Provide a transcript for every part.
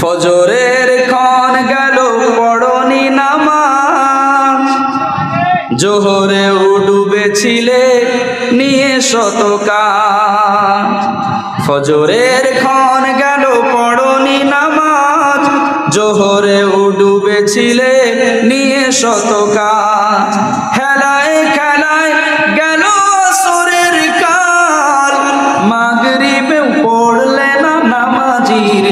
ফজরের ক্ষণ গেল পড়নি নামাজ। জোহরেও ডুবেছিলে নিয়ে শত কাজ। ফজরের ক্ষণ গেল পড়নি নামাজ। জোহরেও ডুবেছিলে নিয়ে শত কাজ।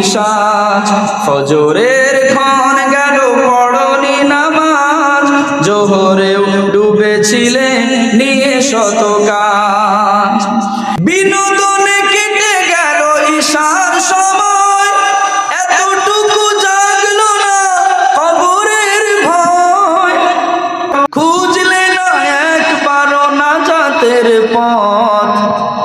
সাজ ফজরের ক্ষণ গেল, পড়নি নামাজ। জোহরেও ডুবেছিলে নিয়ে শত কাজ। বিনোদনে কেটে গেল ঈশার সময়। এতটুকু জাগলো না কবরের ভয়। খুঁজলে না একবারও না জাতের পথ।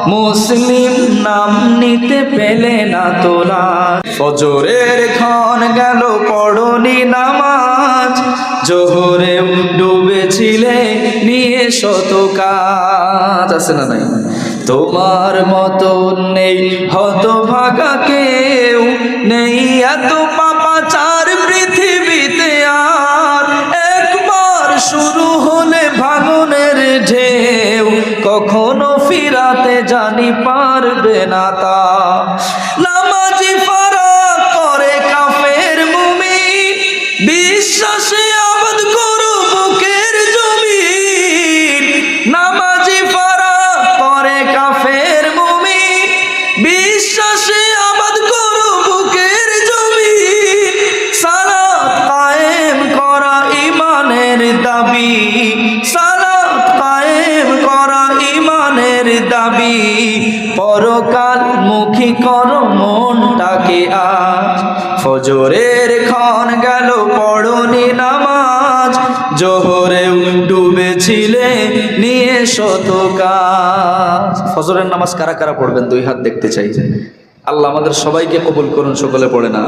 মুসলিম নাম নিতে পেলে না তোলা ফজরের ক্ষণ গেল, পড়নি নামাজ। জোহরে ডুবেছিলে, নিয়ে শত কাজ। আছে না নাই? তোমার মতো নেই হতভাগা কেউ, নেই এত পাপাচার পৃথিবীতে আর। একবার শুরু হলে ভাঙনের ঢেউ, কখনো ফিরাতে জানি পারবে না তা। বিশ্বাসে আবাদ করো বুকের জমিন। নামাজি ফারা করে কাফের মুমিন। বিশ্বাসে আবাদ করো বুকের জমিন। সালাত কায়েম করা ইমানের দাবি। সালাত কায়েম করা ইমানের দাবি। পরকাল মুখী করো মনটাকে আজ। ফজরের ক্ষণ গেল পড়নি নামাজ জোহরে ডুবেছিলে, নিয়ে শত কাজ। ফজরের নামাজ কারা কারা পড়বেন? দুই হাত দেখতে চাই। আল্লাহ আমাদের সবাইকে কবুল করুন, সকলে পড়ে না।